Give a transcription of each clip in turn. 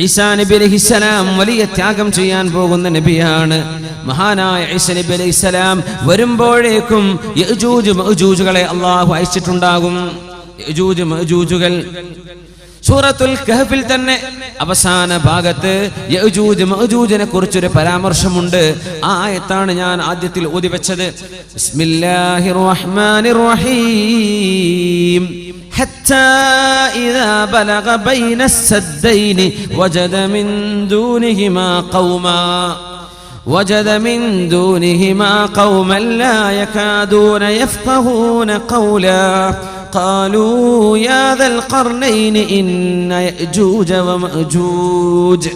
ഈസാ നബി അലഹിസ്സലാം വലിയ ത്യാഗം ചെയ്യാൻ പോകുന്ന നബിയാണ്. മഹാനായ ഈസ നബി അലൈഹിസ്സലാം വരുമ്പോഴേക്കും യജൂജ് മഅജൂജുകളെ അള്ളാഹു അയച്ചിട്ടുണ്ടാകും. യജൂജ് സൂറത്തുൽ കഹഫിൽ തന്നെ അവസാന ഭാഗത്ത് യജൂജ് മഅജൂജിനെ കുറിച്ചൊരു പരാമർശമുണ്ട് ആ ആയത്താണ് ഞാൻ ആദ്യത്തിൽ ഓതി വെച്ചത് ബിസ്മില്ലാഹിർ റഹ്മാനിർ റഹീം حتى إذا بلغ بين السدين وجد من دونهما قوما وجد من دونهما قوما لا يكادون يفقهون قولا قالوا يا ذا القرنين إن يأجوج ومأجوج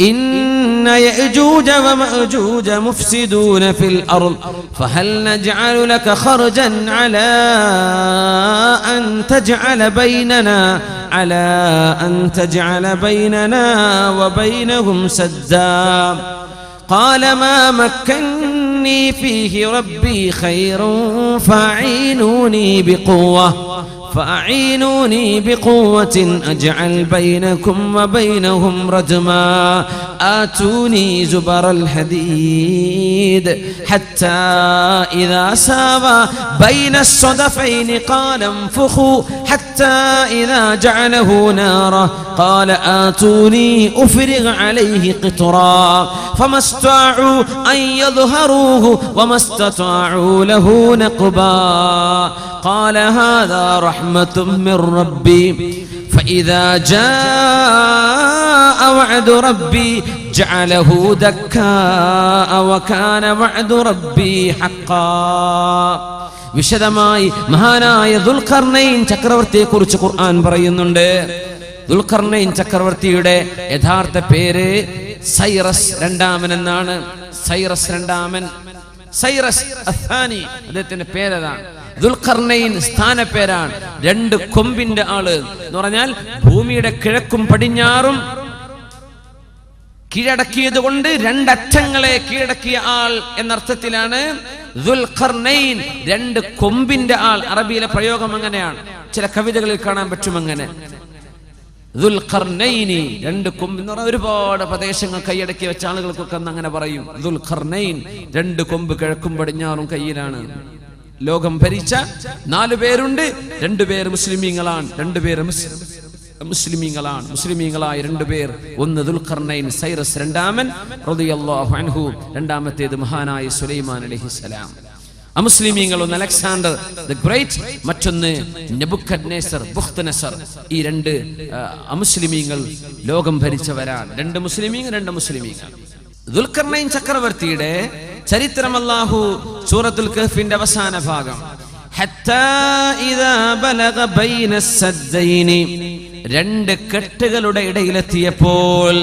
إن يأجوج ومأجوج مفسدون في الأرض فهل نجعل لك خرجا على أن تجعل بيننا على أن تجعل بيننا وبينهم سدا؟ قال ما مكني فيه ربي خير فأعينوني بقوة فأعينوني بقوة أجعل بينكم وبينهم رجما. آتوني زبر الحديد حتى إذا ساوى بين الصدفين قال انفخوا حتى إذا جعله نارا قال آتوني أفرغ عليه قطرا فما استطاعوا أن يظهروه وما استطاعوا له نقبا قال هذا رحمة من ربي فإذا جاء وعد ربي جعله دكاء وكان وعد ربي حقا വിശദമായി മഹാനായ ദുൽഖർണയിൻ ചക്രവർത്തിയെ കുറിച്ച് ഖുർആൻ പറയുന്നുണ്ട് ദുൽഖർണയിൻ ചക്രവർത്തിയുടെ യഥാർത്ഥ പേര് സൈറസ് രണ്ടാമൻ എന്നാണ് സൈറസ് രണ്ടാമൻ സൈറസ് അഥാനി അദ്ദേഹത്തിന്റെ പേരതാണ് ദുൽഖർണയിൻ സ്ഥാനപ്പേരാണ് രണ്ട് കൊമ്പിന്റെ ആൾ എന്ന് പറഞ്ഞാൽ ഭൂമിയുടെ കിഴക്കും പടിഞ്ഞാറും കീഴടക്കിയത് കൊണ്ട് രണ്ടറ്റങ്ങളെ കീഴടക്കിയ ആൾ എന്നർത്ഥത്തിലാണ് രണ്ട് കൊമ്പിന്റെ ആൾ. അറബിയിലെ പ്രയോഗം അങ്ങനെയാണ്. ചില കവിതകളിൽ കാണാൻ പറ്റും അങ്ങനെ. രണ്ട് കൊമ്പ് എന്ന് പറഞ്ഞാൽ ഒരുപാട് പ്രദേശങ്ങൾ കൈയടക്കി വെച്ച ആളുകൾക്കൊക്കെ അങ്ങനെ പറയും. രണ്ട് കൊമ്പ് കിഴക്കും പടിഞ്ഞാറും കയ്യിലാണ്. ലോകം ഭരിച്ച നാലു പേരുണ്ട്. രണ്ടുപേർ മുസ്ലിമീങ്ങളാണ് രണ്ടുപേർ മുസ്ലിമീങ്ങളാണ്. മുസ്ലിമീങ്ങളായ രണ്ടുപേർ ഒന്ന് ദുൽഖർണൈൻ സൈറസ് രണ്ടാമൻ റളിയല്ലാഹു അൻഹു രണ്ടാമത്തേത് മഹാനായ സുലൈമാൻ അലൈഹിസ്സലാം അമുസ്ലിമീങ്ങൾ ഒന്ന് അലക്സാണ്ടർ ദ ഗ്രേറ്റ് മറ്റൊന്ന് നെബുക്കഡ്നേസർ ബുഖ്തനസർ ഈ രണ്ട് അമുസ്ലിമീങ്ങൾ ലോകം ഭരിച്ചവരാണ്. രണ്ട് മുസ്ലിമീങ്ങൾ രണ്ട് മുസ്ലിമീങ്ങൾ. ദുൽഖർണൈൻ ചക്രവർത്തിയുടെ ചരിത്രം സൂറത്തുൽ കഹ്ഫിന്റെ അവസാന ഭാഗം. രണ്ട് കെട്ടുകളുടെ ഇടയിലെത്തിയപ്പോൾ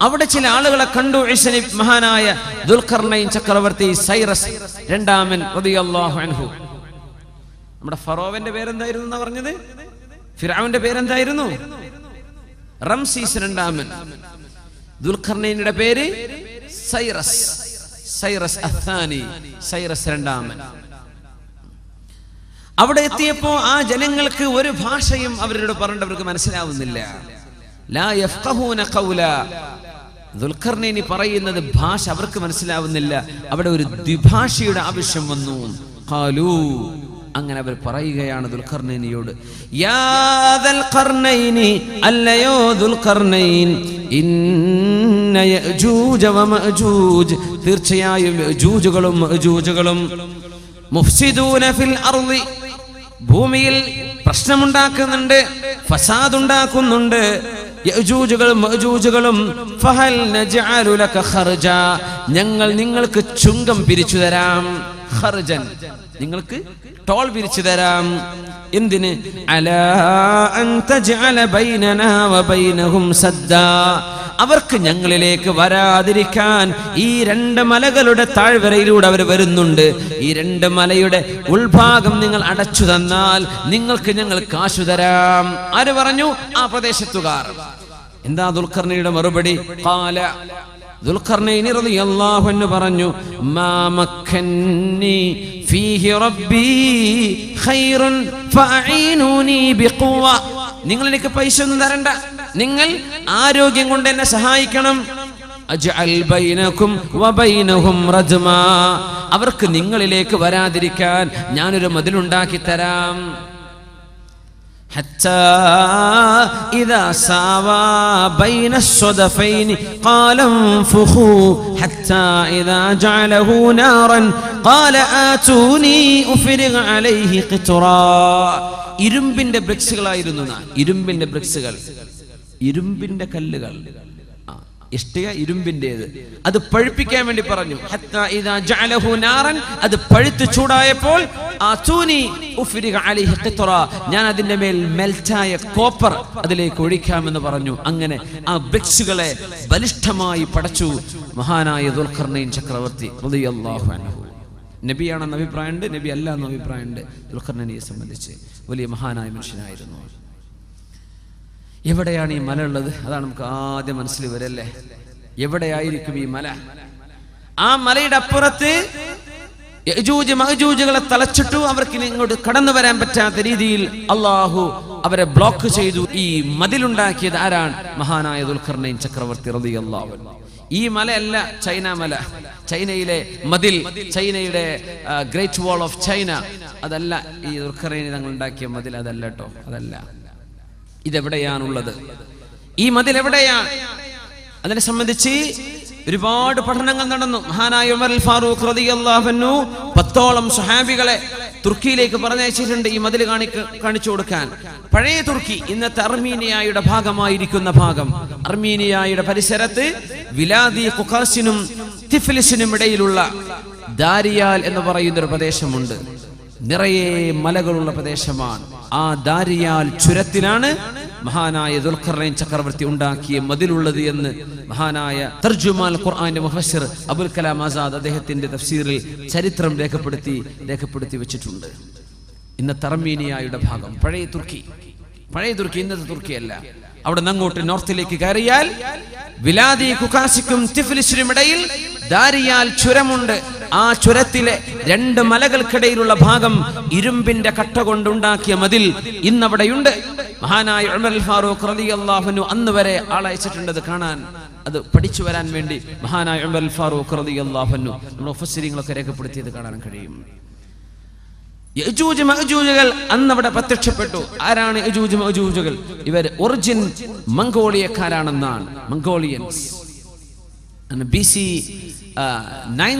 അവിടെ ചില ആളുകളെ കണ്ടു ഇസനിഫ് മഹാനായ ദുൽഖർണയും ചക്രവർത്തി സൈറസ് രണ്ടാമൻ നമ്മുടെ ഫറോവന്റെ പേരെന്തായിരുന്നു പറഞ്ഞത്? ഫിറാവിന്റെ പേരെന്തായിരുന്നു? റംസീസ് രണ്ടാമൻ. ദുൽഖർണയുടെ പേര് സൈറസ്. സൈറസ് അഥാനി സൈറസ് രണ്ടാമൻ. അവിടെ എത്തിയപ്പോ ആ ജനങ്ങൾക്ക് ഒരു ഭാഷയും അവരോട് പറഞ്ഞവർക്ക് മനസ്സിലാവുന്നില്ല. ദുൽഖർനൈനി പറയുന്നത് ഭാഷ അവർക്ക് മനസ്സിലാവുന്നില്ല. അവിടെ ഒരു ദ്വിഭാഷയുടെ ആവശ്യം വന്നു. അങ്ങനെ അവർ പറയുകയാണ് ദുൽഖർനൈനി അല്ലയോ തീർച്ചയായും ഫിൽ അർളി ഭൂമിയിൽ പ്രശ്നമുണ്ടാക്കുന്നുണ്ട് ഫസാദ് ഉണ്ടാക്കുന്നുണ്ട് ഞങ്ങൾ നിങ്ങൾക്ക് ചുങ്കം പിരിച്ചു തരാം ഖർജൻ. നിങ്ങൾക്ക് ടോൾ വിരിച്ചു തരാം. എന്തിന്? അലാ അൻ ബൈനനാ വബൈനഹും സദ്ദാ. അവർക്ക് ഞങ്ങളിലേക്ക് വരാതിരിക്കാൻ ഈ രണ്ട് മലകളുടെ താഴ്വരയിലൂടെ അവർ വരുന്നുണ്ട്. ഈ രണ്ട് മലയുടെ ഉൾഭാഗം നിങ്ങൾ അടച്ചു തന്നാൽ നിങ്ങൾക്ക് ഞങ്ങൾ കാശു തരാം. ആര് പറഞ്ഞു? ആ പ്രദേശത്തുകാർ. എന്താ ദുൽഖർണിയുടെ മറുപടി? കാല പറഞ്ഞു നിങ്ങൾ എനിക്ക് പൈസ ഒന്നും തരണ്ട. നിങ്ങൾ ആരോഗ്യം കൊണ്ട് എന്നെ സഹായിക്കണം. അവർക്ക് നിങ്ങളിലേക്ക് വരാതിരിക്കാൻ ഞാനൊരു മതിലുണ്ടാക്കി തരാം. حتى إذا ساوى بين الصدفين قال انفخوا حتى إذا جعله نارا قال آتوني أفرغ عليه قطرا ഇരുമ്പിന്റെ ബ്രിക്സുകളായിരുന്നു നാ. ഇരുമ്പിന്റെ ബ്രിക്സുകൾ ഇരുമ്പിന്റെ കല്ലുകൾ ആ, ഇഷ്ടിക ഇരുമ്പിന്റേത് അത് പഴുപ്പിക്കാൻ വേണ്ടി പറഞ്ഞു. അത് പഴുത്ത് ചൂടായപ്പോൾ ഞാൻ അതിന്റെ മേൽ മെൽറ്റായ കോപ്പർ അതിലേക്ക് ഒഴിക്കാമെന്ന് പറഞ്ഞു. അങ്ങനെ ആ ബ്രിക്സുകളെ ബലിഷ്ഠമായി പടച്ചു മഹാനായ ദുൽഖർണയിൻ ചക്രവർത്തി നബിയാണെന്ന അഭിപ്രായമുണ്ട് നബി അല്ല എന്ന അഭിപ്രായമുണ്ട് ദുൽഖർണനെ സംബന്ധിച്ച് വലിയ മഹാനായ മനുഷ്യനായിരുന്നു. എവിടെയാണ് ഈ മല ഉള്ളത്? അതാണ് നമുക്ക് ആദ്യം മനസ്സിൽ വരല്ലേ? എവിടെയായിരിക്കും ഈ മല? ആ മലയുടെ അപ്പുറത്ത് യജൂജ് മഹജൂജുകളെ തളച്ചിട്ടു അവർക്ക് ഇങ്ങോട്ട് കടന്നു വരാൻ പറ്റാത്ത രീതിയിൽ അള്ളാഹു അവരെ ബ്ലോക്ക് ചെയ്തു. ഈ മതിലുണ്ടാക്കിയത് ആരാണ്? മഹാനായ ദുൽഖർണയും ചക്രവർത്തി റതി അള്ളാഹു ഈ മലയല്ല ചൈന മല. ചൈനയിലെ മതിൽ ചൈനയുടെ ഗ്രേറ്റ് വാൾ ഓഫ് ചൈന അതല്ല ഈ ദുൽഖർനൈൻ തങ്ങൾ ഉണ്ടാക്കിയ മതിൽ. അതല്ല കേട്ടോ അതല്ല. ഇതെവിടെയാണുള്ളത്? ഈ മതിൽ എവിടെയാണ് അതിനെ സംബന്ധിച്ച് ഒരുപാട് പഠനങ്ങൾ നടന്നു. മഹാനായ ഉമർ അൽ ഫാറൂഖ് റളിയല്ലാഹു അൻഹു പത്തോളം സ്വഹാബികളെ തുർക്കിയിലേക്ക് പറഞ്ഞയച്ചിട്ടുണ്ട് ഈ മതിൽ കാണി കാണിച്ചു കൊടുക്കാൻ. പഴയ തുർക്കി ഇന്നത്തെ അർമീനിയായുടെ ഭാഗമായിരിക്കുന്ന ഭാഗം. അർമീനിയായുടെ പരിസരത്ത് വിലാദി കുഖാസിനും തിഫ്ലിസിനും ഇടയിലുള്ള ദാരിയാൽ എന്ന് പറയുന്ന ഒരു പ്രദേശമുണ്ട്. നിറയെ മലകളുള്ള പ്രദേശമാണ്. ആ ദാരിയാൽ ചുരത്തിലാണ് മഹാനായ ദുൽഖറൈൻ ചക്രവർത്തി ഉണ്ടാക്കിയ മതിലുള്ളത് എന്ന് മഹാനായ തർജുമാൽ ഖുർആന്റെ മുഫസ്സിർ അബുൽ കലാം ആസാദ് അദ്ദേഹത്തിന്റെ തഫ്സീറിൽ ചരിത്രം രേഖപ്പെടുത്തി രേഖപ്പെടുത്തി വെച്ചിട്ടുണ്ട്. ഇന്നത്തെ അർമീനിയായുടെ ഭാഗം പഴയ തുർക്കി. പഴയ തുർക്കി ഇന്നത്തെ തുർക്കിയല്ല അവിടെ നിന്ന് അങ്ങോട്ട് നോർത്തിലേക്ക് കയറിയാൽ വിലാദി കുക്കാസിക്കും ഇടയിൽ ദാരിയാൽ ചുരമുണ്ട്. ആ ചുരത്തിലെ രണ്ട് മലകൾക്കിടയിലുള്ള ഭാഗം ഇരുമ്പിന്റെ കട്ട കൊണ്ടുണ്ടാക്കിയ മതിൽ ഇന്നവിടെയുണ്ട്. മഹാനായ ഉമർ ഫാറൂഖ് റളിയല്ലാഹു അൻഹു അന്ന് വരെ ആളയച്ചിട്ടുണ്ട് കാണാൻ അത് പഠിച്ചു വരാൻ വേണ്ടി. മഹാനായ ഉമർ ഫാറൂഖ് റളിയല്ലാഹു അൻഹു നമ്മുടെ ഉപസ്ഥിതികളൊക്കെ രേഖപ്പെടുത്തിയത് കാണാൻ കഴിയും. യജൂജ് മഅജൂജുകൾ അന്ന് അവിടെ പ്രത്യക്ഷപ്പെട്ടു. ആരാണ് യജൂജ് മഅജൂജുകൾ? ഇവർ ഒറിജിൻ മംഗോളിയക്കാരാണെന്നാണ്. മംഗോളിയൻസ്.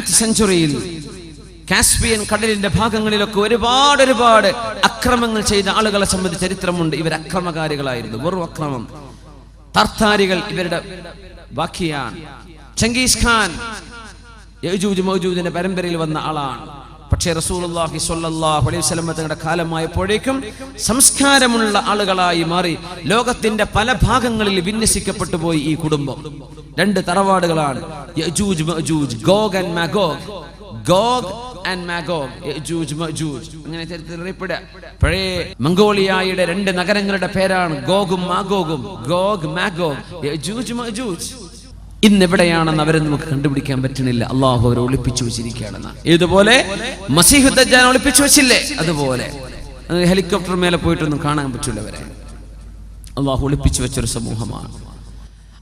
സെഞ്ചുറിയിൽ കാസ്പിയൻ കടലിന്റെ ഭാഗങ്ങളിലൊക്കെ ഒരുപാട് ഒരുപാട് അക്രമങ്ങൾ ചെയ്ത ആളുകളെ സംബന്ധിച്ച് ചരിത്രമുണ്ട്. ഇവർ അക്രമകാരികളായിരുന്നു. വെറും അക്രമം. തർത്താരികൾ ഇവരുടെ ബാക്കിയാണ്. ചെങ്കീസ് ഖാൻ യജൂജ് മൗജൂദിന്റെ പരമ്പരയിൽ വന്ന ആളാണ്. പക്ഷേ റസൂലുള്ളാഹി സ്വല്ലല്ലാഹു അലൈഹി തങ്ങളുടെ കാലമായപ്പോഴേക്കും സംസ്കാരമുള്ള ആളുകളായി മാറി ലോകത്തിന്റെ പല ഭാഗങ്ങളിൽ വിന്യസിക്കപ്പെട്ടു പോയി ഈ കുടുംബം. രണ്ട് തറവാടുകളാണ്. Gog and Magog. Gog and Magog. അങ്ങനെ ചരിത്രത്തിൽ അറിയപ്പെടുക പഴയ മംഗോളിയായുടെ രണ്ട് നഗരങ്ങളുടെ പേരാണ് ഗോഗും മാഗോഗും. Gogh Magog. യജൂജ് മഅജൂജ് ഇന്ന് എവിടെയാണെന്ന് അവരെ നമുക്ക് കണ്ടുപിടിക്കാൻ പറ്റുന്നില്ല. അള്ളാഹു അവരെ ഒളിപ്പിച്ചു വെച്ചിരിക്കുകയാണെന്ന്. ഇതുപോലെ മസീഹു ഒളിപ്പിച്ചു വെച്ചില്ലേ? അതുപോലെ. ഹെലികോപ്റ്റർ മേലെ പോയിട്ടൊന്നും കാണാൻ പറ്റൂല അവരെ. അള്ളാഹു ഒളിപ്പിച്ചു വെച്ചൊരു സമൂഹമാണ്.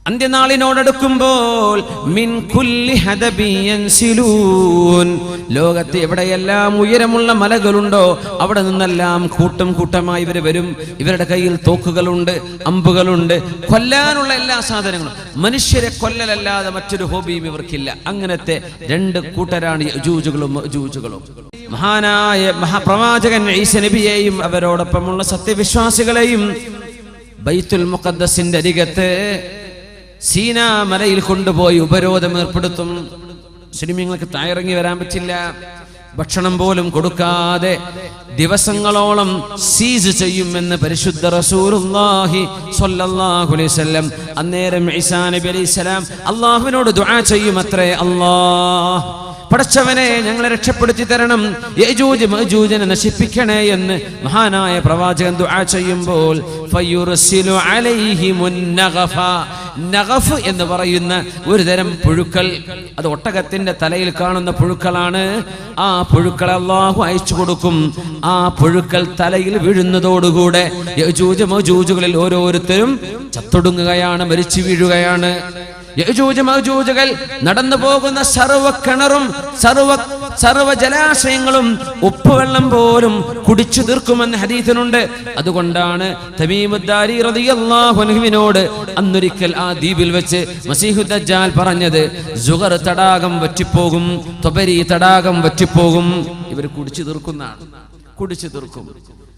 അന്ത്യനാളിനോടടുക്കുമ്പോൾ മിൻ കുല്ലി ഹദബിയൻസിലൂൻ ലോകത്ത് എവിടെയെല്ലാം ഉയരമുള്ള മലകളുണ്ടോ അവിടെ നിന്നെല്ലാം കൂട്ടം കൂട്ടമായി ഇവർ വരും. ഇവരുടെ കയ്യിൽ തോക്കുകളുണ്ട് അമ്പുകളുണ്ട്. കൊല്ലാനുള്ള എല്ലാ സാധനങ്ങളും. മനുഷ്യരെ കൊല്ലലല്ലാതെ മറ്റൊരു ഹോബിയും ഇവർക്കില്ല. അങ്ങനത്തെ രണ്ട് കൂട്ടരാണ് ജൂജുകളും മഅജൂജുകളും മഹാനായ മഹാപ്രവാചകൻ ഈശ നബിയെയും അവരോടൊപ്പമുള്ള സത്യവിശ്വാസികളെയും ബൈത്തുൽ മുഖദ്ദസിന്റെ അരികത്ത് സീനാ മലയിൽ കൊണ്ടുപോയി ഉപരോധം ഏർപ്പെടുത്തും. മുസ്ലിമീങ്ങൾക്ക് തായിറങ്ങി വരാൻ പറ്റില്ല. ഭക്ഷണം പോലും കൊടുക്കാതെ ദിവസങ്ങളോളം സീസ് ചെയ്യുമെന്ന് പരിശുദ്ധ റസൂലുള്ളാഹി സ്വല്ലല്ലാഹു അലൈഹി വസല്ലം അന്നേരം ഈസാ നബി അലൈഹി അള്ളാഹുവിനോട് ദുആ ചെയ്യും അത്രേ അല്ലാഹ്. പടച്ചവനെ ഞങ്ങളെ രക്ഷപ്പെടുത്തി തരണം. യജൂജ് മജൂജനെ നശിപ്പിക്കണേ എന്ന് മഹാനായ പ്രവാചകൻ ദുആ ചെയ്യുമ്പോൾ ഫയുർസിലു അലൈഹി മുന്നഗഫ. നഗഫ് എന്ന് പറയുന്ന ഒരു തരം പുഴുക്കൾ. അത് ഒട്ടകത്തിന്റെ തലയിൽ കാണുന്ന പുഴുക്കളാണ്. ആ പുഴുക്കൾ അള്ളാഹു അയച്ചു കൊടുക്കും. ആ പുഴുക്കൾ തലയിൽ വീഴുന്നതോടുകൂടെ യജൂജ് മജൂജുകളിൽ ഓരോരുത്തരും ചത്തൊടുങ്ങുകയാണ് മരിച്ചു വീഴുകയാണ്. നടന്നു പോകുന്ന സർവ കിണറും സർവ സർവ ജലാശയങ്ങളും ഉപ്പുവെള്ളം പോലും കുടിച്ചു തീർക്കുമെന്ന് ഹരീഥനുണ്ട് അതുകൊണ്ടാണ് തമീമുദ്ദാരി റളിയല്ലാഹു അൻഹുവിനോട് അന്നൊരിക്കൽ ആ ദ്വീപിൽ വെച്ച് മസീഹു ദജ്ജാൽ പറഞ്ഞത് സുഗർ തടാകം വറ്റിപ്പോകും തൊബരി തടാകം വറ്റിപ്പോകും. ഇവർ കുടിച്ചു തീർക്കുന്നതാണ് കുടിച്ചു തീർക്കും.